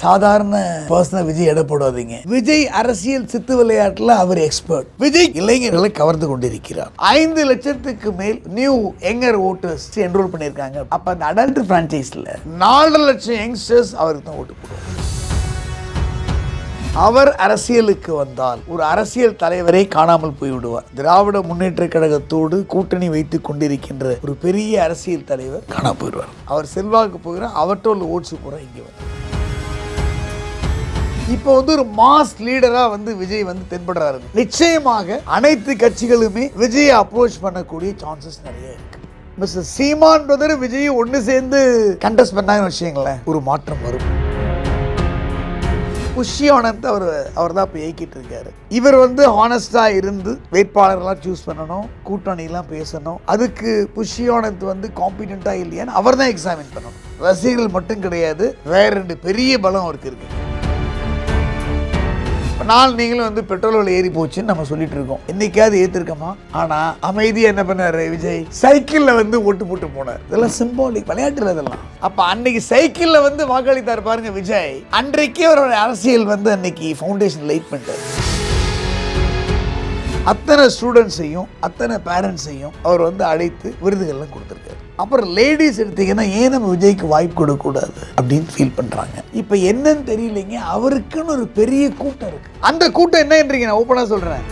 சாதாரண பர்சனை விஜய் எடை போடாதீங்க. விஜய் அரசியல் சித்து விளையாட்டுல அவர் எக்ஸ்பர்ட் விஜய் இளைஞர்களை கவர்ந்து கொண்டிருக்கிறார். ஐந்து லட்சத்துக்கு மேல் நியூ யங்கர் ஓட்டர்ஸ் என்ரோல் பண்ணியிருக்காங்க. அப்ப அந்த அடல்ட் பிரான்ச்சைஸ்ல நாலரை லட்சம் யங்ஸ்டர்ஸ் அவருக்கு தான் ஓட்டு போடுவாங்க. அவர் அரசியலுக்கு வந்தால் ஒரு அரசியல் தலைவரை காணாமல் போய்விடுவார். திராவிட முன்னேற்ற கழகத்தோடு கூட்டணி வைத்துக் கொண்டிருக்கின்ற ஒரு பெரிய அரசியல் தலைவர் காணாமல் போயிடுவார். அவர் செல்வாக்கு போகிறார் அவற்றோட ஓட்ஸ் பூரா இங்கே வந்து இப்போ வந்து ஒரு மாஸ் லீடரா வந்து விஜய் வந்து தென்படுறாரு. நிச்சயமாக அனைத்து கட்சிகளுமே விஜயை அப்ரோச் பண்ணக்கூடிய சான்சஸ் நிறைய இருக்கு. மிஸ்டர் சீமான் பிரதர் விஜய் ஒன்று சேர்ந்து கண்டஸ் பண்ணாங்க வச்சுங்களேன் ஒரு மாற்றம் வரும். புஷி ஆனந்த் அவர் அவர் தான் இப்போ இயக்கிட்டு இருக்காரு. இவர் வந்து ஹானஸ்டாக இருந்து வேட்பாளர்லாம் சூஸ் பண்ணணும் கூட்டணிலாம் பேசணும். அதுக்கு புஷி ஆனந்த் வந்து காம்பிடென்ட்டாக இல்லையான்னு அவர் தான் எக்ஸாமின் பண்ணணும். ரசிகர்கள் மட்டும் கிடையாது வேற ரெண்டு பெரிய பலம் அவருக்கு இருக்குது இப்போ நான் நீங்களும் வந்து பெட்ரோல் விலை ஏறி போச்சுன்னு நம்ம சொல்லிட்டு இருக்கோம். என்னைக்காவது ஏற்றிருக்கோமா ஆனால் அமைதியா என்ன பண்ணாரு விஜய்? சைக்கிளில் வந்து ஓட்டு போட்டு போனார். இதெல்லாம் சிம்பாலிக் விளையாட்டுல இதெல்லாம். அப்போ அன்னைக்கு சைக்கிளில் வந்து வாக்களித்தார் பாருங்க விஜய். அன்றைக்கே அவரோட அரசியல் வந்து அன்னைக்கு ஃபவுண்டேஷன் லைட் பண்ணிட்டார். அத்தனை ஸ்டூடெண்ட்ஸையும் அத்தனை பேரண்ட்ஸையும் அவர் வந்து அழைத்து விருதுகள்லாம் கொடுத்துருக்காரு. அப்புறம் லேடிஸ் எடுத்தீங்கன்னா ஏன் நம்ம விஜய்க்கு வாய்ப்பு கொடுக்கக்கூடாது? அப்படின்னு ஃபீல் பண்ணுறாங்க இப்போ என்னன்னு தெரியலைங்க அவருக்குன்னு ஒரு பெரிய கூட்டம் இருக்கு. அந்த கூட்டம் என்னன்றீங்க நான் ஓப்பனாக சொல்கிறேன்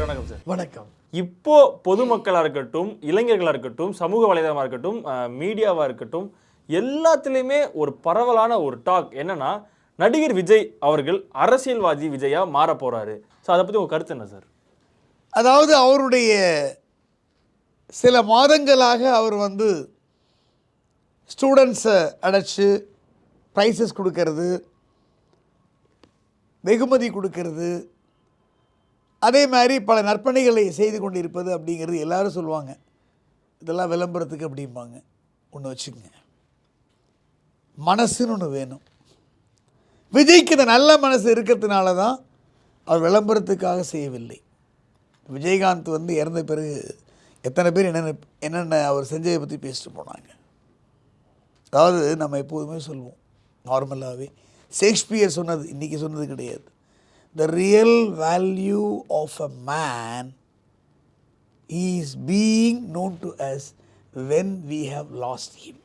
வணக்கம் சார். வணக்கம். இப்போ பொதுமக்களாக இருக்கட்டும் இளைஞர்களாக இருக்கட்டும் சமூக வலைதளமாக இருக்கட்டும் மீடியாவாக இருக்கட்டும் எல்லாத்துலேயுமே ஒரு பரவலான ஒரு டாக் என்னென்னா நடிகர் விஜய் அவர்கள் அரசியல்வாதி விஜயா மாற போகிறாரு ஸோ அதை பற்றி உங்கள் கருத்து என்ன சார் அதாவது அவருடைய சில மாதங்களாக அவர் வந்து ஸ்டூடெண்ட்ஸை அடைச்சி ப்ரைஸஸ் கொடுக்கறது வெகுமதி கொடுக்கறது அதே மாதிரி பல நற்பணிகளை செய்து கொண்டிருப்பது அப்படிங்கிறது எல்லாரும் சொல்லுவாங்க. இதெல்லாம் விளம்பரத்துக்கு அப்படிம்பாங்க. ஒன்று வச்சுக்கோங்க. மனசுன்னு ஒன்று வேணும். விஜய்க்கு இந்த நல்ல மனசு இருக்கிறதுனால தான் அவர் விளம்பரத்துக்காக செய்யவில்லை. விஜயகாந்த் வந்து இறந்த பிறகு எத்தனை பேர் என்னென்ன என்னென்ன அவர் செஞ்சதை பற்றி பேசிட்டு போனாங்க. அதாவது நம்ம எப்போதுமே சொல்லுவோம் நார்மலாகவே ஷேக்ஸ்பியர் சொன்னது இன்றைக்கி சொன்னது கிடையாது. The real value of a man is being known to us when we have lost him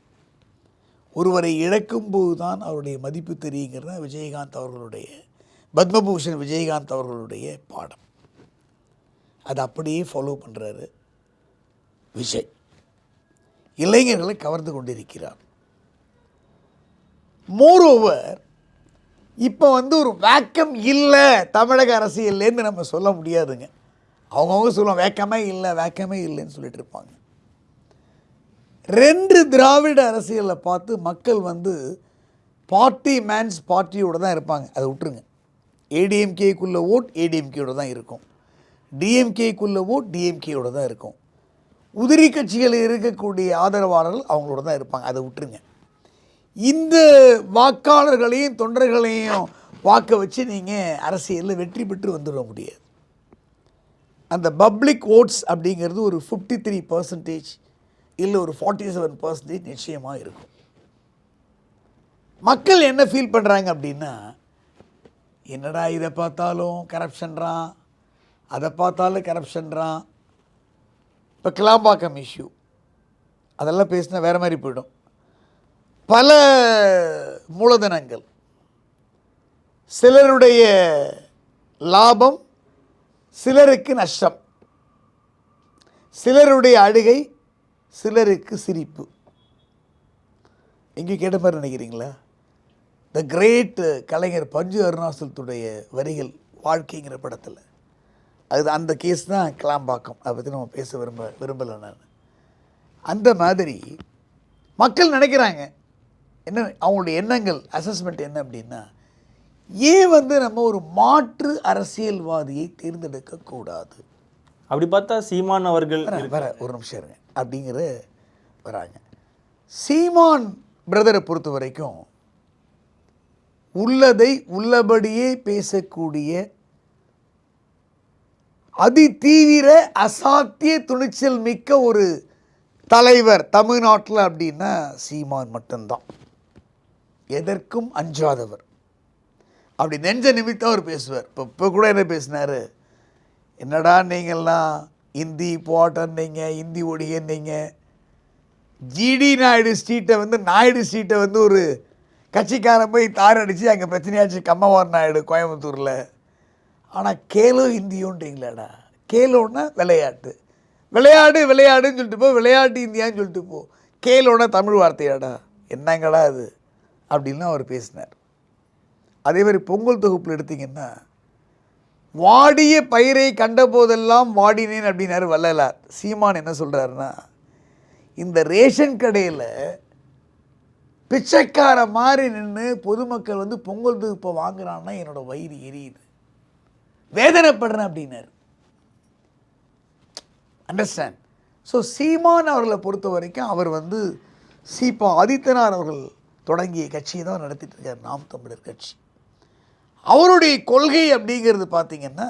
ஒருவரை இழக்கும்போது தான் அவருடைய மதிப்பு தெரியுங்கிறது விஜயகாந்த் அவர்களுடைய பத்மபூஷன் விஜயகாந்த் அவர்களுடைய பாடம். அதை அப்படியே ஃபாலோ பண்ணுறாரு விஜய். இளைஞர்களை கவர்ந்து கொண்டிருக்கிறார். மோரோவர் இப்போ வந்து ஒரு வேக்கம் இல்லை தமிழக அரசியல்லேருந்து நம்ம சொல்ல முடியாதுங்க. அவங்கவுங்க சொல்லுவாங்க வேக்கமே இல்லை வேக்கமே இல்லைன்னு சொல்லிட்டு இருப்பாங்க. ரெண்டு திராவிட அரசியலை பார்த்து மக்கள் வந்து பார்ட்டி மேன்ஸ் பார்ட்டியோட தான் இருப்பாங்க. அதை விட்டுருங்க. ஏடிஎம்கேக்குள்ளே ஓட் ஏடிஎம்கேயோட தான் இருக்கும். டிஎம்கேக்குள்ளே ஓட் டிஎம்கேயோட தான் இருக்கும். உதிரி கட்சிகளில் இருக்கக்கூடிய ஆதரவாளர்கள் அவங்களோட தான் இருப்பாங்க. அதை விட்டுருங்க. இந்த வாக்காளர்களையும் தொண்டர்களையும் வாக்க வச்சு நீங்கள் அரசியலில் வெற்றி பெற்று வந்துட முடியாது. அந்த பப்ளிக் ஓட்ஸ் அப்படிங்கிறது ஒரு ஃபிஃப்டி த்ரீ பர்சன்டேஜ் இல்லை ஒரு ஃபார்ட்டி செவன் பர்சன்டேஜ் நிச்சயமாக இருக்கும். மக்கள் என்ன ஃபீல் பண்ணுறாங்க அப்படின்னா என்னடா இதை பார்த்தாலும் கரப்ஷன்றான் அதை பார்த்தாலும் கரப்ஷன்றான் இப்போ கிளாம்பாக்கம் இஷ்யூ அதெல்லாம் பேசினா வேறு மாதிரி போயிடும். பல மூலதனங்கள். சிலருடைய லாபம் சிலருக்கு நஷ்டம். சிலருடைய அழுகை சிலருக்கு சிரிப்பு. எங்கேயும் கேட்ட மாதிரி நினைக்கிறீங்களா? த கிரேட் கலைஞர் பஞ்சு அருணாசலத்துடைய வரிகள் வாழ்க்கைங்கிற படத்தில். அது அந்த கேஸ் தான் கிளாம்பாக்கம். அதை பற்றி நம்ம பேச விரும்ப விரும்பலை நான். அந்த மாதிரி மக்கள் நினைக்கிறாங்க. என்ன அவங்களுடைய எண்ணங்கள் அசஸ்மெண்ட் என்ன அப்படின்னா ஏன் வந்து நம்ம ஒரு மாற்று அரசியல்வாதியை தேர்ந்தெடுக்கக்கூடாது? அப்படி பார்த்தா சீமான் அவர்கள் வர வர ஒரு நிமிஷம் இருங்க. அப்படிங்கிற வராங்க. சீமான் பிரதரை பொறுத்த வரைக்கும் உள்ளதை உள்ளபடியே பேசக்கூடிய அதி தீவிர அசாத்திய துணிச்சல் மிக்க ஒரு தலைவர் தமிழ்நாட்டில் அப்படின்னா சீமான் மட்டும்தான். எதற்கும் அஞ்சாதவர். அப்படி நெஞ்ச நிமித்தம் அவர் பேசுவார். இப்போ இப்போ கூட என்ன பேசினார்? என்னடா நீங்கள்லாம் இந்தி போட்டன்னிங்க இந்தி ஒடிகன்னீங்க ஜிடி நாயுடு ஸ்ட்ரீட்டை வந்து நாயுடு ஸ்ட்ரீட்டை வந்து ஒரு கட்சிக்காரன் போய் தார் அடித்து அங்கே பிரச்சனையாச்சு கம்மவார் நாயுடு கோயம்புத்தூரில். ஆனால் கேலோ இந்தியோன்றீங்களாடா. கேலோன்னா விளையாட்டு. விளையாடு விளையாடுன்னு சொல்லிட்டு போ விளையாட்டு இந்தியான்னு சொல்லிட்டு போ. கேலோன்னா தமிழ் வார்த்தையாடா. என்னங்கடா அது? அப்படின்லாம் அவர் பேசினார். அதே மாதிரி பொங்கல் தொகுப்பில் எடுத்திங்கன்னா வாடிய பயிரை கண்டபோதெல்லாம் வாடினேன் அப்படின்னாரு வள்ளலார். சீமான் என்ன சொல்கிறாருன்னா இந்த ரேஷன் கடையில் பிச்சைக்கார மாதிரி நின்று பொதுமக்கள் வந்து பொங்கல் தொகுப்பை வாங்குறான்னா என்னோட வயிறு எரியுது. வேதனைப்படுறேன் அப்படின்னாரு. அண்டர்ஸ்டாண்ட் ஸோ சீமான் அவர்களை பொறுத்த வரைக்கும் அவர் வந்து சீபா ஆதித்தனார் அவர்கள் தொடங்கிய கட்சியை தான் நடத்திட்டு இருக்கார். நாம் தமிழர் கட்சி. அவருடைய கொள்கை அப்படிங்கிறது பார்த்திங்கன்னா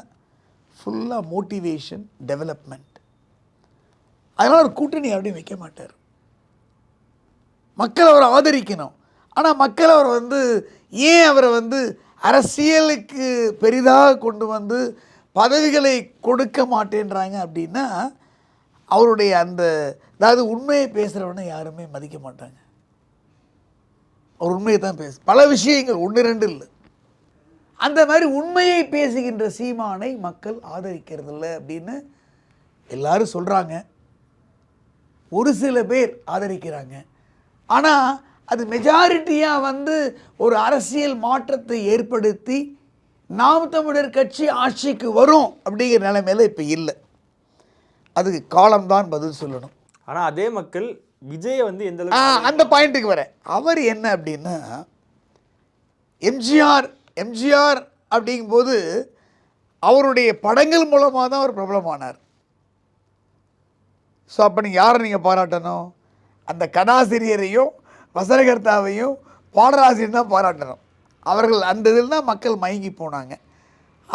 ஃபுல்லாக மோட்டிவேஷன் டெவலப்மெண்ட் அதனால் ஒரு கூட்டணி அப்படியே வைக்க மாட்டார். மக்கள் அவரை ஆதரிக்கணும். ஆனால் மக்கள் அவரை வந்து ஏன் அவரை வந்து அரசியலுக்கு பெரிதாக கொண்டு வந்து பதவிகளை கொடுக்க மாட்டேன்றாங்க அப்படின்னா அவருடைய அந்த அதாவது உண்மையை பேசுகிறவனை யாருமே மதிக்க மாட்டாங்க. அவர் உண்மையை தான் பேசு பல விஷயங்கள் ஒன்று ரெண்டு இல்லை. அந்த மாதிரி உண்மையை பேசுகின்ற சீமானை மக்கள் ஆதரிக்கிறதில்ல அப்படின்னு எல்லாரும் சொல்கிறாங்க ஒரு சில பேர் ஆதரிக்கிறாங்க. ஆனால் அது மெஜாரிட்டியாக வந்து ஒரு அரசியல் மாற்றத்தை ஏற்படுத்தி நாம் தமிழர் கட்சி ஆட்சிக்கு வரும் அப்படிங்கிற நிலைமையில இப்போ இல்லை. அதுக்கு காலம்தான் பதில் சொல்லணும். ஆனா அதே மக்கள் விஜயை வந்து எந்த அந்த பாயிண்ட்டுக்கு வரேன். அவர் என்ன அப்படின்னா எம்ஜிஆர் எம்ஜிஆர் அப்படிங்கும்போது அவருடைய படங்கள் மூலமாக தான் அவர் பிரபலமானார். ஸோ அப்போ நீங்கள் யாரை நீங்கள் பாராட்டணும்? அந்த கதாசிரியரையும் வசனகர்த்தாவையும் பாடலாசிரியர் தான் பாராட்டணும். அவர்கள் அந்த இதில் தான் மக்கள் மயங்கி போனாங்க.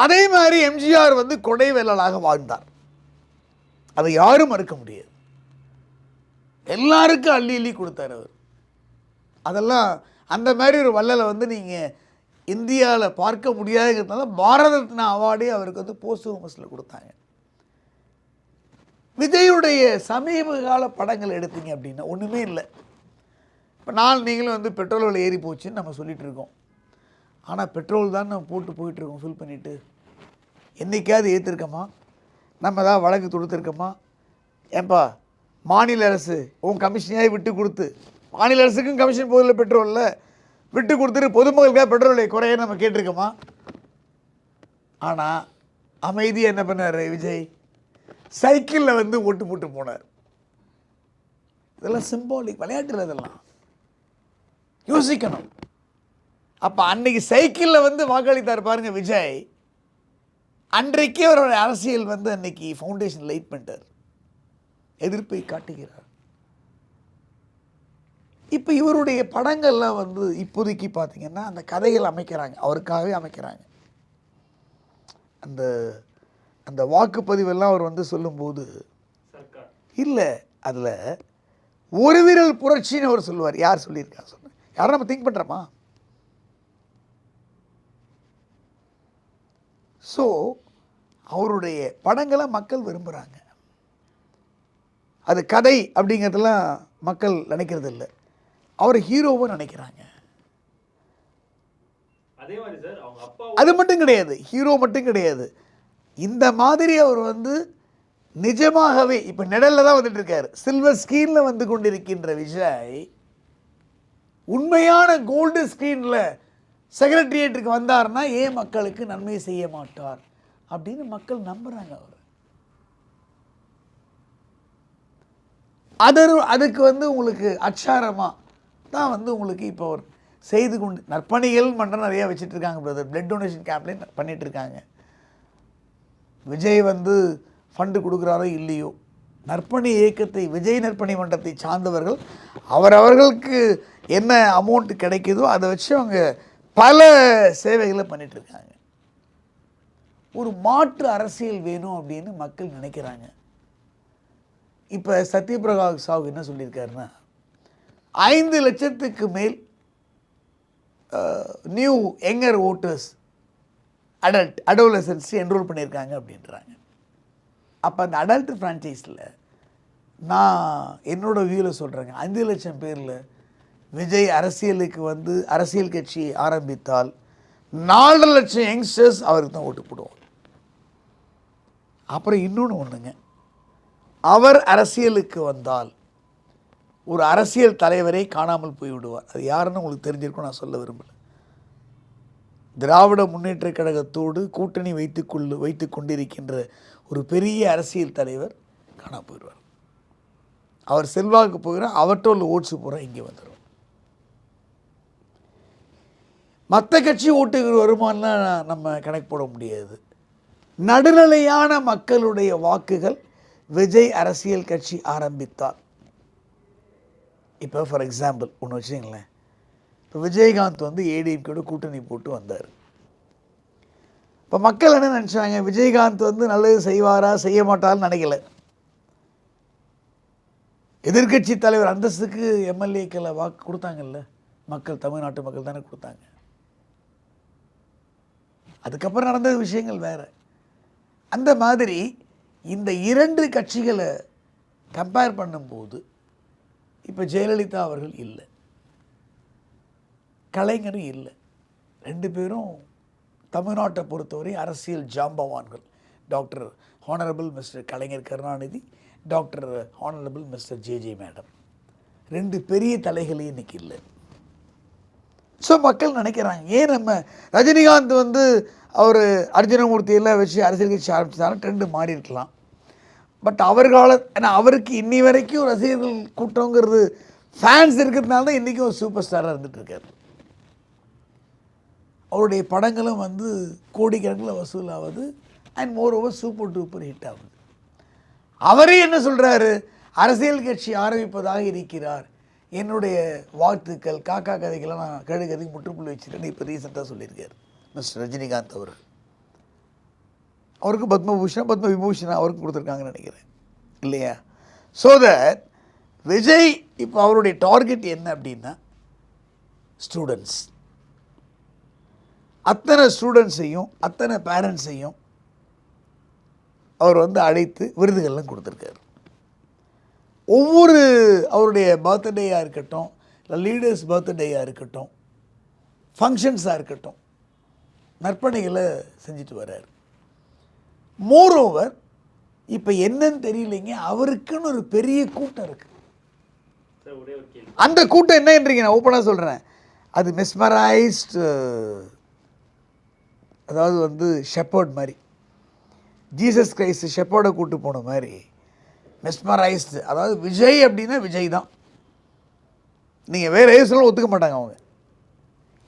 அதே மாதிரி எம்ஜிஆர் வந்து கொடை வெள்ளலாக வாழ்ந்தார். அதை யாரும் மறுக்க முடியாது. எல்லாருக்கும் அள்ளி அள்ளி கொடுத்தார் அவர். அதெல்லாம் அந்த மாதிரி ஒரு வள்ளலை வந்து நீங்கள் இந்தியாவில் பார்க்க முடியாதுங்கிறதுனால பாரத ரத்னா அவார்டே அவருக்கு வந்து போஸ்ட் கொடுத்தாங்க. விஜயுடைய சமீப கால படங்கள் எடுத்தீங்க அப்படின்னா ஒன்றுமே இல்லை. இப்போ நான் நீங்களும் வந்து பெட்ரோல் விலை ஏறி போச்சுன்னு நம்ம சொல்லிகிட்டு இருக்கோம். ஆனால் பெட்ரோல் தான் நம்ம போட்டு போயிட்டுருக்கோம் ஃபில் பண்ணிவிட்டு என்றைக்காவது ஏற்றிருக்கோமா நம்ம ஏதாவது வழக்கு தொடுத்துருக்கோமா? ஏன்பா மாநில அரசு உன் கமிஷனையாக விட்டு கொடுத்து. மாநில அரசுக்கும் கமிஷன் போதில்ல பெட்ரோலில் விட்டு கொடுத்துட்டு பொதுமக்களுக்காக பெட்ரோல் விலை குறைய நம்ம கேட்டிருக்கோமா? ஆனால் அமைதி என்ன பண்ணார் விஜய்? சைக்கிளில் வந்து ஓட்டு போட்டு போனார். இதெல்லாம் சிம்பாலிக் விளையாட்டுல இதெல்லாம். யோசிக்கணும். அப்போ அன்னைக்கு சைக்கிளில் வந்து வாக்களித்தார் பாருங்க விஜய். அன்றைக்கே அவரோட அரசியல் வந்து அன்னைக்கு ஃபவுண்டேஷன் லைட் பண்ணிட்டார். எதிர்ப்பை காட்டுகிறார். இப்போ இவருடைய படங்கள்லாம் வந்து இப்போதைக்கு பார்த்தீங்கன்னா அந்த கதைகள் அமைக்கிறாங்க. அவருக்காகவே அமைக்கிறாங்க. அந்த அந்த வாக்குப்பதிவெல்லாம் அவர் வந்து சொல்லும்போது இல்லை அதில் ஒரு விரல் புரட்சின்னு அவர் சொல்லுவார். யார் சொல்லியிருக்கா? சொன்ன. யாரும் நம்ம திங்க் பண்ணுறோமா ஸோ அவருடைய படங்களை மக்கள் விரும்புகிறாங்க அது கதை அப்படிங்கிறதெல்லாம் மக்கள் நினைக்கிறது இல்லை அவர் ஹீரோவை நினைக்கிறாங்க. அதே மட்டும் கிடையாது ஹீரோ மட்டும் கிடையாது. இந்த மாதிரி அவர் வந்து நிஜமாகவே இப்போ நிழலில் தான் வந்துட்டு இருக்காரு. சில்வர் ஸ்க்ரீனில் வந்து கொண்டிருக்கின்ற விஜய் உண்மையான கோல்டு ஸ்க்ரீனில் செக்ரட்டரியேட்டுக்கு வந்தார்னா ஏன் மக்களுக்கு நன்மை செய்ய மாட்டார்? அப்படின்னு மக்கள் நம்புகிறாங்க அவர். அது அதுக்கு வந்து உங்களுக்கு அச்சாரமாக தான் வந்து உங்களுக்கு இப்போ ஒரு செய்து கொண்டு நற்பணிகள் மன்றம் நிறையா வச்சுட்ருக்காங்க பிரதர் பிளட் டொனேஷன் கேம்ப்லேயும் பண்ணிகிட்டு இருக்காங்க விஜய் வந்து ஃபண்டு கொடுக்குறாரோ இல்லையோ நற்பணி இயக்கத்தை விஜய் நற்பணி மன்றத்தை சார்ந்தவர்கள் அவரவர்களுக்கு என்ன அமௌண்ட் கிடைக்குதோ அதை வச்சு அவங்க பல சேவைகளை பண்ணிகிட்ருக்காங்க இருக்காங்க ஒரு மாற்று அரசியல் வேணும் அப்படின்னு மக்கள் நினைக்கிறாங்க. இப்போ சத்யபிரகாஷ் சாஹூ என்ன சொல்லியிருக்காருன்னா ஐந்து லட்சத்துக்கு மேல் new younger voters adult adolescence enrol பண்ணியிருக்காங்க அப்படின்றாங்க. அப்போ அந்த அடல்ட் ஃப்ரான்ச்சைஸில் நான் என்னோட வியூவில் சொல்கிறேங்க அஞ்சு லட்சம் பேரில் விஜய் அரசியலுக்கு வந்து அரசியல் கட்சி ஆரம்பித்தால் நாலு லட்சம் யங்ஸ்டர்ஸ் அவருக்கு தான் ஓட்டு போடுவோம். அப்புறம் இன்னொன்று ஒன்றுங்க அவர் அரசியலுக்கு வந்தால் ஒரு அரசியல் தலைவரை காணாமல் போய்விடுவார். அது யாருன்னு உங்களுக்கு தெரிஞ்சிருக்கும் நான் சொல்ல விரும்பலை. திராவிட முன்னேற்றக் கழகத்தோடு கூட்டணி வைத்துக்கொள்ளு வைத்து கொண்டிருக்கின்ற ஒரு பெரிய அரசியல் தலைவர் காணா போயிடுவார் அவர் செல்வாக்கு போகிறார் அவர்கிட்ட உள்ள ஓட்ஸு பூரா இங்கே வந்துடும் மற்ற கட்சி ஓட்டுகள் வருமானலாம் நம்ம கணக்கு போட முடியாது. நடுநிலையான மக்களுடைய வாக்குகள் விஜய் அரசியல் கட்சி ஆரம்பித்தார். இப்போ ஃபார் எக்ஸாம்பிள் ஒன்று வச்சுங்களேன் இப்போ விஜயகாந்த் வந்து ஏடிஎம்கேட கூட்டணி போட்டு வந்தார். இப்போ மக்கள் என்ன நினச்சாங்க? விஜயகாந்த் வந்து நல்லது செய்வாரா செய்ய மாட்டார்னு நினைக்கல. எதிர்க்கட்சி தலைவர் அந்தஸ்துக்கு எம்எல்ஏக்களை வாக்கு கொடுத்தாங்கல்ல? மக்கள் தமிழ்நாட்டு மக்கள் தானே கொடுத்தாங்க. அதுக்கப்புறம் நடந்த விஷயங்கள் வேறு. அந்த மாதிரி இந்த இரண்டு கட்சிகளை கம்பேர் பண்ணும்போது இப்போ ஜெயலலிதா அவர்கள் இல்லை. கலைஞரும் இல்லை. ரெண்டு பேரும் தமிழ்நாட்டை பொறுத்தவரை அரசியல் ஜாம்பவான்கள். Doctor honourable mister Kalaignar Karunanidhi doctor honourable mister J J madam. ரெண்டு பெரிய தலைகளே இன்னைக்கு இல்லை. ஸோ மக்கள் நினைக்கிறாங்க ஏன் நம்ம ரஜினிகாந்த் வந்து அவர் அர்ஜுனமூர்த்தியெல்லாம் வச்சு அரசியல் கட்சி ஆரம்பிச்சதால ட்ரெண்டு மாறி இருக்கலாம் பட் அவர் கால ஏன்னா அவருக்கு இன்னி வரைக்கும் ரசிகர்கள் கூட்டங்கிறது ஃபேன்ஸ் இருக்கிறதுனால தான் இன்றைக்கும் ஒரு சூப்பர் ஸ்டாராக இருந்துகிட்டு இருக்காரு. அவருடைய படங்களும் வந்து கோடிக்கணக்கில் வசூலாகுது and moreover super duper hit ஆகுது. அவரே என்ன சொல்கிறாரு அரசியல் கட்சி ஆரம்பிப்பதாக இருக்கிறார். என்னுடைய வாழ்த்துக்கள் காக்கா கதைக்கெல்லாம் நான் கழுகதைக்கு முற்றுப்புள்ளி வச்சுருக்கேன்னு இப்போ ரீசெண்டாக சொல்லியிருக்கார். மிஸ்டர் ரஜினிகாந்த் அவர்கள். அவருக்கு பத்மபூஷன் பத்ம விபூஷணா அவருக்கு கொடுத்துருக்காங்கன்னு நினைக்கிறேன். இல்லையா? ஸோ தட் விஜய் இப்போ அவருடைய டார்கெட் என்ன அப்படின்னா ஸ்டூடெண்ட்ஸ் அத்தனை ஸ்டூடெண்ட்ஸையும் அத்தனை பேரண்ட்ஸையும் அவர் வந்து அழைத்து விருதுகள்லாம் கொடுத்துருக்காரு. ஒவ்வொரு அவருடைய பர்த்டேயாக இருக்கட்டும் இல்லை லீடர்ஸ் பர்த்டேயாக இருக்கட்டும் ஃபங்க்ஷன்ஸாக இருக்கட்டும் நற்பணிகளை செஞ்சுட்டு வர்றார். மோரோவர் இப்போ என்னன்னு தெரியலைங்க அவருக்குன்னு ஒரு பெரிய கூட்டம் இருக்குது அந்த கூட்டம் என்னன்றீங்க நான் ஓப்பனாக சொல்கிறேன் அது மெஸ்மரைஸ்டு அதாவது வந்து ஷெப்பர்ட் மாதிரி. ஜீசஸ் கிரைஸ்ட் ஷெப்பர்டை கூட்டு போன மாதிரி. மெஸ்மரைஸ்டு அதாவது விஜய் அப்படின்னா விஜய் தான். நீங்கள் வேறு ஏசுலாம் ஒத்துக்க மாட்டாங்க அவங்க.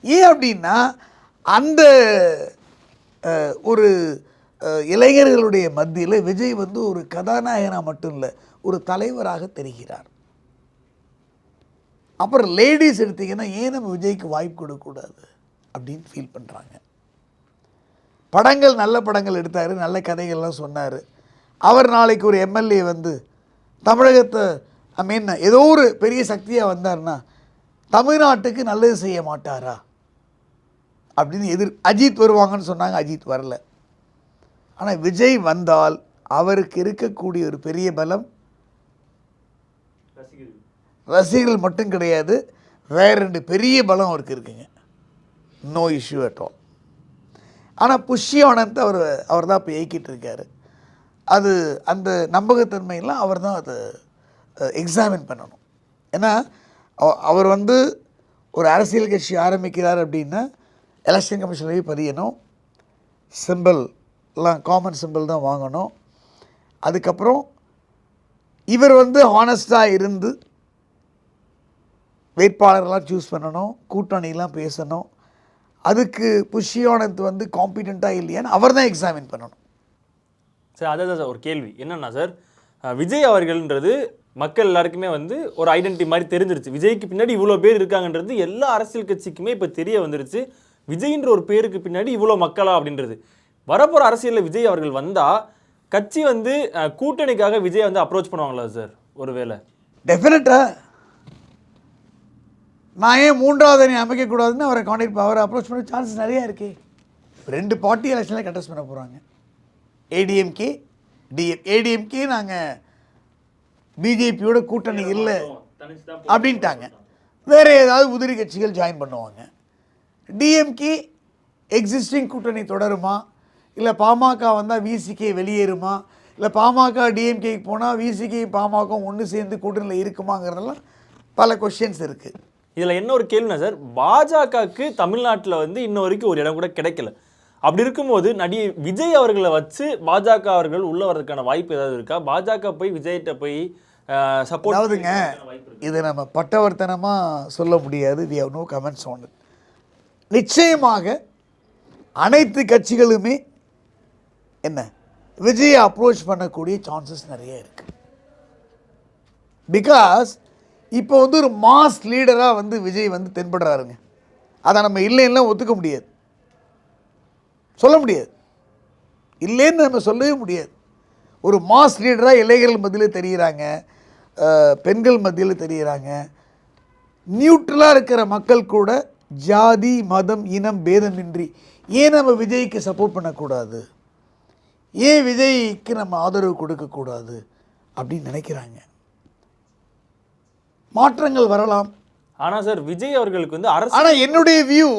ஏன் அப்படின்னா அந்த ஒரு இளைஞர்களுடைய மத்தியில் விஜய் வந்து ஒரு கதாநாயகனாக மட்டும் இல்லை ஒரு தலைவராக தெரிகிறார். அப்புறம் லேடிஸ் எடுத்தீங்கன்னா ஏன் நம்ம விஜய்க்கு வாய்ப்பு கொடுக்கக்கூடாது அப்படின்னு ஃபீல் பண்ணுறாங்க படங்கள் நல்ல படங்கள் எடுத்தார் நல்ல கதைகள்லாம் சொன்னார். அவர் நாளைக்கு ஒரு எம்எல்ஏ வந்து தமிழகத்தை ஐ மீன் ஏதோ ஒரு பெரிய சக்தியாக வந்தார்னா தமிழ்நாட்டுக்கு நல்லது செய்ய மாட்டாரா? அப்படின்னு எதிர் அஜித் வருவாங்கன்னு சொன்னாங்க அஜித் வரல. ஆனால் விஜய் வந்தால் அவருக்கு இருக்கக்கூடிய ஒரு பெரிய பலம் ரசிகர்கள். மட்டும் கிடையாது வேற ரெண்டு பெரிய பலம் அவருக்கு இருக்குங்க. நோ இஷ்யூ அட் ஆல் ஆனால் புஷ்யவனத்தை அவர் அவர் தான் இப்போ இயக்கிட்டு இருக்காரு. அது அந்த நம்பகத்தன்மையெல்லாம் அவர் தான் அதை எக்ஸாமின் பண்ணணும். ஏன்னா அவ- அவர் வந்து ஒரு அரசியல் கட்சி ஆரம்பிக்கிறார் அப்படின்னா எலெக்ஷன் கமிஷன் போய் பதியணும். எல்லாம் காமன் சிம்பிள் தான் வாங்கணும். அதுக்கப்புறம் இவர் வந்து ஹானஸ்டாக இருந்து வேட்பாளர்லாம் சூஸ் பண்ணணும் கூட்டணிலாம் பேசணும். அதுக்கு புஷியானத் வந்து காம்பிடண்ட்டாக இல்லையான்னு அவர் தான் எக்ஸாமின் பண்ணணும். சார் அதான் சார் ஒரு கேள்வி. என்னென்னா சார் விஜய் அவர்கள்ன்றது மக்கள் எல்லாருக்குமே வந்து ஒரு ஐடென்டிட்டி மாதிரி தெரிஞ்சிருச்சு. விஜய்க்கு பின்னாடி இவ்வளோ பேர் இருக்காங்கன்றது எல்லா அரசியல் கட்சிக்குமே இப்போ தெரிய வந்துருச்சு. விஜய்ன்ற ஒரு பேருக்கு பின்னாடி இவ்வளோ மக்களா அப்படின்றது. வரப்போகிற அரசியலில் விஜய் அவர்கள் வந்தால் கட்சி வந்து கூட்டணிக்காக விஜய் வந்து அப்ரோச் பண்ணுவாங்களா சார் ஒருவேளை. டெஃபினட்டாக நான் ஏன் மூன்றாவது அணி அமைக்கக்கூடாதுன்னு அவரை காண்டாக்ட் அவரை அப்ரோச் பண்ண சான்சஸ் நிறையா இருக்கே. ரெண்டு பார்ட்டி எலெக்ஷனில் கண்டஸ்ட் பண்ண போகிறாங்க ஏடிஎம்கே டிஎம் ஏடிஎம்கே நாங்கள் பிஜேபியோட கூட்டணி இல்லை அப்படின்ட்டாங்க. வேறு ஏதாவது உதிரி கட்சிகள் ஜாயின் பண்ணுவாங்க. டிஎம்கே எக்ஸிஸ்டிங் கூட்டணி தொடருமா? இல்லை பாமக வந்தால் விசிகே வெளியேறுமா? இல்லை பாமக டிஎம்கேக்கு போனால் விசிகே பாமக ஒன்று சேர்ந்து கூட்டணியில் இருக்குமாங்கிறதெல்லாம் பல கொஷின்ஸ் இருக்குது இதுல என்ன ஒரு கேள்வினா சார் பாஜகவுக்கு தமிழ்நாட்டுல வந்து இன்ன வரைக்கும் ஒரு இடம் கூட கிடைக்கல. அப்படி இருக்கும்போது நடிகை விஜய் அவர்களை வச்சு பாஜக அவர்கள் உள்ள வர்றதுக்கான வாய்ப்பு ஏதாவது இருக்கா? பாஜக போய் விஜய்கிட்ட போய் சப்போர்ட் அதாவதுங்க இது நம்ம பட்டவர்த்தனமாக சொல்ல முடியாது. We have no comments it. நிச்சயமாக அனைத்து கட்சிகளுமே என்ன? விஜயை அப்ரோச் பண்ணக்கூடிய சான்சஸ் நிறைய இருக்குது பிகாஸ் இப்போ வந்து ஒரு மாஸ் லீடராக வந்து விஜய் வந்து தென்படுறாருங்க. அதை நம்ம இல்லைன்னா ஒத்துக்க முடியாது. சொல்ல முடியாது. இல்லைன்னு நம்ம சொல்லவே முடியாது. ஒரு மாஸ் லீடராக இளைஞர்கள் மத்தியில் தெரிகிறாங்க பெண்கள் மத்தியில் தெரிகிறாங்க நியூட்ரலாக இருக்கிற மக்கள் கூட ஜாதி மதம் இனம் பேதமின்றி ஏன் நம்ம விஜய்க்கு சப்போர்ட் பண்ணக்கூடாது? ஏன் விஜய்க்கு நம்ம ஆதரவு கொடுக்கக்கூடாது அப்படின்னு நினைக்கிறாங்க? மாற்றங்கள் வரலாம். ஆனா சார் விஜய் அவர்களுக்கு வந்து அரசு ஆனால் என்னுடைய வியூ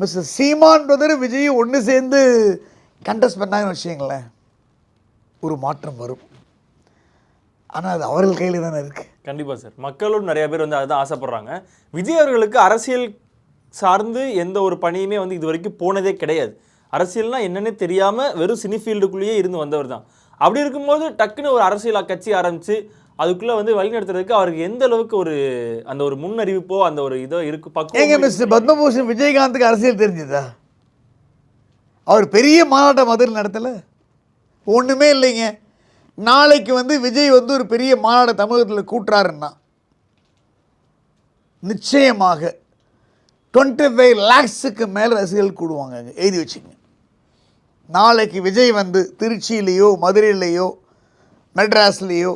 மிஸ்டர் சீமான் பிரதர் விஜயும் ஒன்று சேர்ந்து கண்டெஸ்ட் பண்ணாங்கன்னு வச்சுங்களேன் ஒரு மாற்றம் வரும். ஆனால் அது அவர்கள் கையில் தானே இருக்குது கண்டிப்பா சார். மக்களும் நிறைய பேர் வந்து அதுதான் ஆசைப்படுறாங்க. விஜய் அவர்களுக்கு அரசியல் சார்ந்து எந்த ஒரு பணியுமே வந்து இது வரைக்கும் போனதே கிடையாது. அரசியல்னா என்னன்னே தெரியாம வெறும் சினி ஃபீல்டுக்குள்ளேயே இருந்து வந்தவர் தான். அப்படி இருக்கும்போது டக்குன்னு ஒரு அரசியல் கட்சி ஆரம்பிச்சு அதுக்குள்ள வந்து வழிநடத்துறதுக்கு அவருக்கு எந்த அளவுக்கு ஒரு அந்த ஒரு முன்னறிவிப்போ அந்த ஒரு இதோ இருக்கு பக்கம் மிஸ்டர் பத்மபூஷன் விஜயகாந்துக்கு அரசியல் தெரிஞ்சதா? அவர் பெரிய மாநாட்டை மதுரையில் நடத்தலை? ஒன்றுமே இல்லைங்க. நாளைக்கு வந்து விஜய் வந்து ஒரு பெரிய மாநாடு தமிழகத்தில் கூட்டுறாருன்னா நிச்சயமாக டுவெண்ட்டி ஃபைவ் லேக்ஸுக்கு மேலே ரசிகர்கள் கூடுவாங்க எழுதி வச்சுங்க. நாளைக்கு விஜய் வந்து திருச்சியிலேயோ மதுரையிலேயோ மெட்ராஸ்லேயோ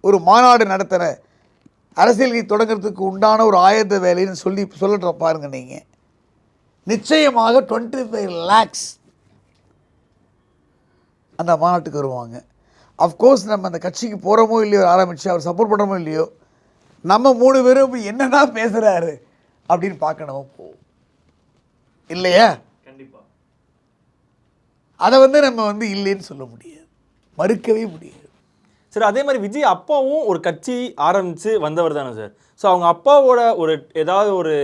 ஒரு மாநாடு நடத்துகிற அரசியல் தொடங்குறதுக்கு உண்டான ஒரு ஆயத்த வேலைன்னு சொல்லி சொல்லிட்டு பாருங்க நீங்கள் நிச்சயமாக டுவெண்ட்டி ஃபைவ் லேக்ஸ் அந்த மாநாட்டுக்கு வருவாங்க. அஃப்கோர்ஸ் நம்ம அந்த கட்சிக்கு போகிறோமோ இல்லையோ ஆரம்பித்து அவர் சப்போர்ட் பண்ணுறோமோ இல்லையோ நம்ம மூணு பேரும் இப்போ என்னென்னா பேசுகிறாரு அப்படின்னு பார்க்கணும். போ இல்லையா? கண்டிப்பா. அதை வந்து நம்ம வந்து இல்லைன்னு சொல்ல முடியாது. மறுக்கவே முடியாது. சரி அதே மாதிரி விஜய் அப்பாவும் ஒரு கட்சி ஆரம்பிச்சு வந்தவர் தானே சார். ஸோ அவங்க அப்பாவோட ஒரு ஏதாவது ஒரு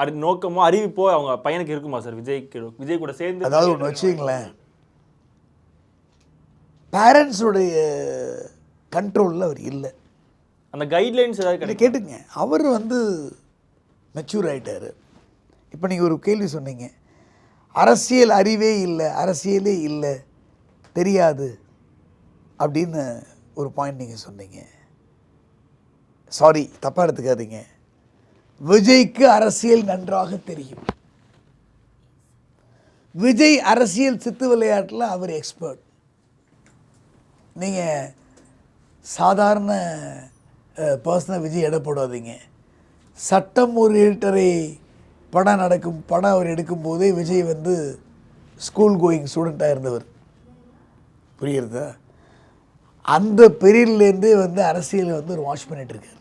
அறி நோக்கமோ அறிவிப்போ அவங்க பையனுக்கு இருக்குமா சார்? விஜய்க்கு விஜய் கூட சேர்ந்து அதாவது ஒன்று வச்சுங்களேன் பேரண்ட்ஸுடைய கண்ட்ரோலில் அவர் இல்லை. அந்த கைட்லைன்ஸ் ஏதாவது கேட்டுங்க அவர் வந்து மெச்சூர் ஆகிட்டார் இப்போ நீங்கள் ஒரு கேள்வி சொன்னீங்க. அரசியல் அறிவே இல்லை அரசியலே இல்லை தெரியாது அப்படின்னு ஒரு பாயிண்ட் நீங்கள் சொன்னீங்க. சாரி தப்பாக எடுத்துக்காதீங்க. விஜய்க்கு அரசியல் நன்றாக தெரியும். விஜய் அரசியல் சித்து விளையாட்டில் அவர் எக்ஸ்பர்ட் நீங்கள் சாதாரண பர்சனல் விஜய் எடை போடாதீங்க. சட்டம் ஒரு எடிட்டரை படம் நடக்கும் படம் அவர் எடுக்கும்போதே விஜய் வந்து ஸ்கூல் கோயிங் ஸ்டூடெண்ட்டாக இருந்தவர். புரியுறதா அந்த பெரியலேருந்தே வந்து அரசியலை வந்து ஒரு வாட்ச் பண்ணிகிட்ருக்கார்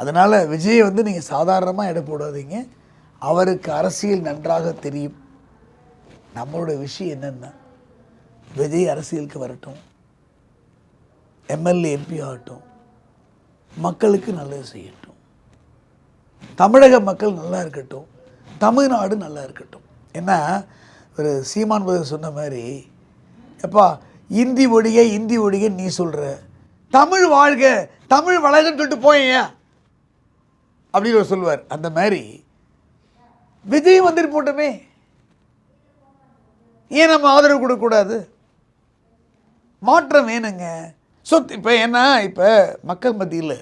அதனால் விஜயை வந்து நீங்கள் சாதாரணமாக எடை போடாதீங்க. அவருக்கு அரசியல் நன்றாக தெரியும். நம்மளோட விஷயம் என்னென்னா விஜய் அரசியலுக்கு வரட்டும். எம்எல்ஏ எம்பி ஆகட்டும். மக்களுக்கு நல்லது செய்யட்டும். தமிழக மக்கள் நல்லா இருக்கட்டும். தமிழ்நாடு நல்லா இருக்கட்டும். ஏன்னா ஒரு சீமான் பிரதர் சொன்ன மாதிரி எப்பா இந்தி ஒழிக இந்தி ஒழிக நீ சொல்கிற தமிழ் வாழ்க தமிழ் வளர்கன்னு சொல்லிட்டு போயேன் அப்படின்னு சொல்லுவார். அந்த மாதிரி விஜய் வந்துட்டு போட்டோமே. ஏன் நம்ம ஆதரவு கொடுக்கக்கூடாது? மாற்றம் வேணுங்க. ஸோ இப்போ என்ன இப்போ மக்கள் மத்தியில்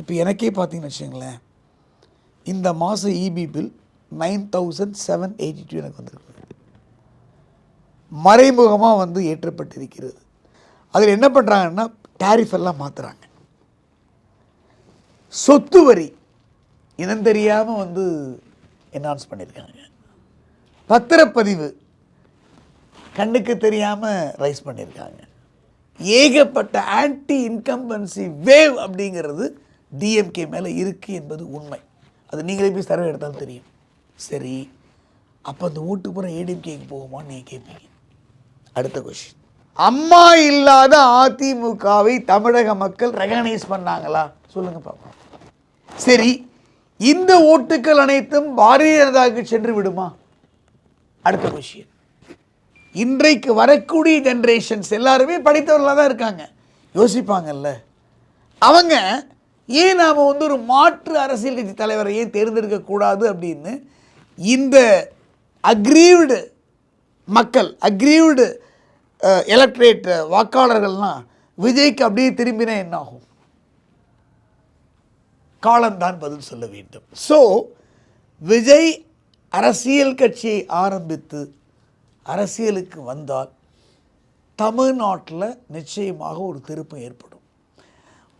இப்போ எனக்கே பார்த்தீங்கன்னு வச்சுங்களேன் இந்த மாதம் EB bill nine thousand seven eighty two எனக்கு வந்திருக்கு. மறைமுகமாக வந்து ஏற்றப்பட்டிருக்கிறது. அதில் என்ன பண்ணுறாங்கன்னா டேரிஃப் எல்லாம் மாற்றுறாங்க சொத்து வரி இனம் தெரியாமல் வந்து என்ஹான்ஸ் பண்ணியிருக்காங்க பத்திரப்பதிவு கண்ணுக்கு தெரியாமல் ரைஸ் பண்ணியிருக்காங்க ஏகப்பட்ட ஆன்டி இன்கம்பன்சி வேவ் அப்படிங்கிறது டிஎம்கே மேலே இருக்குது என்பது உண்மை. அது நீங்களே போய் சர்வே எடுத்தாலும் தெரியும். சரி அப்போ அந்த ஓட்டு பூரா ஏடிஎம்கேக்கு போகுமான்னு நீங்கள் கேட்பீங்க அடுத்த கொஷின் அம்மா இல்லாத அதிமுகவை தமிழக மக்கள் ரெகனைஸ் பண்ணாங்களா? சொல்லுங்க பார்ப்போம் சரி இந்த ஓட்டுக்கள் அனைத்தும் பாரதிய ஜனதாவுக்கு சென்று விடுமா? அடுத்த கொஷின் இன்றைக்கு வரக்கூடிய ஜென்ரேஷன்ஸ் எல்லாருமே படித்தவர்களாக தான் இருக்காங்க. யோசிப்பாங்கல்ல. அவங்க ஏன் நாம் வந்து ஒரு மாற்று அரசியல் கட்சி தலைவரை ஏன் தேர்ந்தெடுக்கக்கூடாது அப்படின்னு இந்த அக்ரீவ்டு மக்கள் அக்ரீவ்டு எலக்ட்ரேட் வாக்காளர்கள்லாம் விஜய்க்கு அப்படியே திரும்பினா என்ன ஆகும் காலம்தான் பதில் சொல்ல வேண்டும். ஸோ விஜய் அரசியல் கட்சியை ஆரம்பித்து அரசியலுக்கு வந்தால் தமிழ்நாட்டில் நிச்சயமாக ஒரு திருப்பம் ஏற்படும்.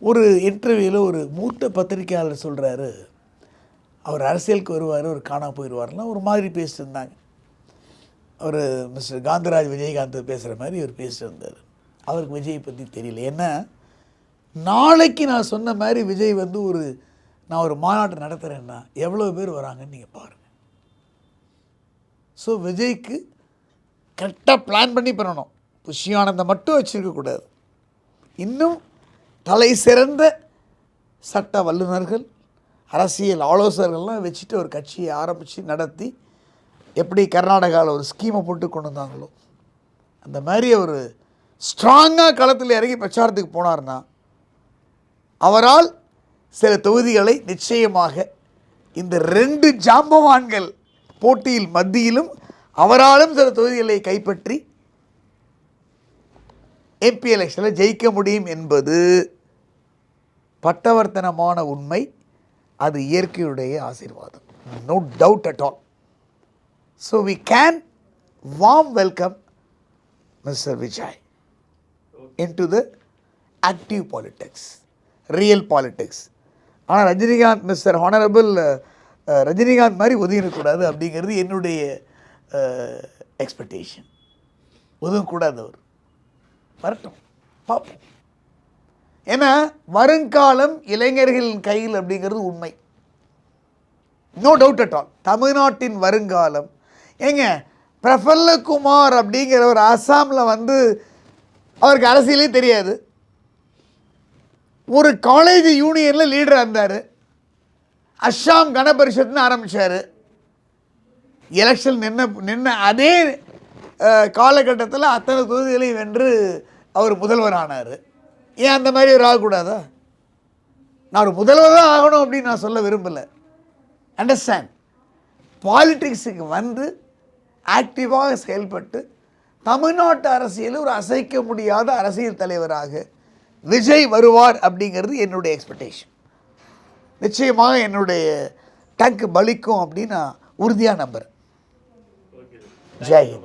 ஒரு இன்டர்வியூவில் ஒரு மூத்த பத்திரிகையாளர் சொல்கிறாரு அவர் அரசியலுக்கு வருவார் அவர் காணாமல் போயிடுவார்லாம் ஒரு மாதிரி பேசியிருந்தாங்க. அவர் மிஸ்டர் காந்தராஜ் விஜயகாந்த் பேசுகிற மாதிரி இவர் பேசியிருந்தார். இருந்தார் அவருக்கு விஜய் பற்றி தெரியல. ஏன்னா நாளைக்கு நான் சொன்ன மாதிரி விஜய் வந்து ஒரு நான் ஒரு மாநாட்டை நடத்துகிறேன்னா எவ்வளோ பேர் வராங்கன்னு நீங்கள் பாருங்கள் ஸோ விஜய்க்கு கரெக்டாக பிளான் பண்ணி பண்ணணும். புஷ்யானந்தை மட்டும் வச்சுருக்கக்கூடாது இன்னும் தலை சிறந்த சட்ட வல்லுநர்கள் அரசியல் ஆலோசகர்கள்லாம் வச்சுட்டு ஒரு கட்சியை ஆரம்பித்து நடத்தி எப்படி கர்நாடகாவில் ஒரு ஸ்கீமை போட்டு கொண்டு வந்தாங்களோ அந்த மாதிரி ஒரு ஸ்ட்ராங்காக களத்தில் இறங்கி பிரச்சாரத்துக்கு போனார்னா அவரால் சில தொகுதிகளை நிச்சயமாக இந்த ரெண்டு ஜாம்பவான்கள் போட்டியில் மத்தியிலும் அவராலும் சில தொகுதிகளை கைப்பற்றி எம்பி எலெக்ஷனில் ஜெயிக்க முடியும் என்பது பட்டவர்த்தனமான உண்மை. அது இயற்கையுடைய ஆசீர்வாதம். No doubt at all so we can warm welcome mister Vijay into the active politics real politics ஆனால் ரஜினிகாந்த் மிஸ்டர் ஹானரபிள் ரஜினிகாந்த் மாதிரி ஒதுங்கிடக்கூடாது அப்படிங்கிறது என்னுடைய Uh, எக்ஸ்பெக்டேஷன் ஒதுங்கக்கூடாது அவர் வரட்டும் பார்ப்போம். ஏன்னா வருங்காலம் இளைஞர்களின் கையில் அப்படிங்கிறது உண்மை. நோ டவுட் அட் ஆல் தமிழ்நாட்டின் வருங்காலம். ஏங்க பிரஃபல்லகுமார் அப்படிங்கிற ஒரு அசாமில் வந்து அவருக்கு அரசியலே தெரியாது. ஒரு காலேஜ் யூனியனில் லீடராக இருந்தார். அஸ்ஸாம் கணபரிஷத்னு ஆரம்பித்தார் எலெக்ஷன் நின்ன நின்ன அதே காலகட்டத்தில் அத்தனை தொகுதிகளையும் வென்று அவர் முதல்வர் ஆனார். ஏன் அந்த மாதிரி ஒரு ஆகக்கூடாதா நான் ஒரு முதல்வர் தான் ஆகணும் அப்படின்னு நான் சொல்ல விரும்பலை. அண்டர்ஸ்டாண்ட் பாலிட்டிக்ஸுக்கு வந்து ஆக்டிவாக செயல்பட்டு தமிழ்நாட்டு அரசியலில் ஒரு அசைக்க முடியாத அரசியல் தலைவராக விஜய் வருவார் அப்படிங்கிறது என்னுடைய எக்ஸ்பெக்டேஷன் நிச்சயமாக என்னுடைய டங்க் பலிக்கும் அப்படின்னு நான் உறுதியாக நம்புகிறேன் Jai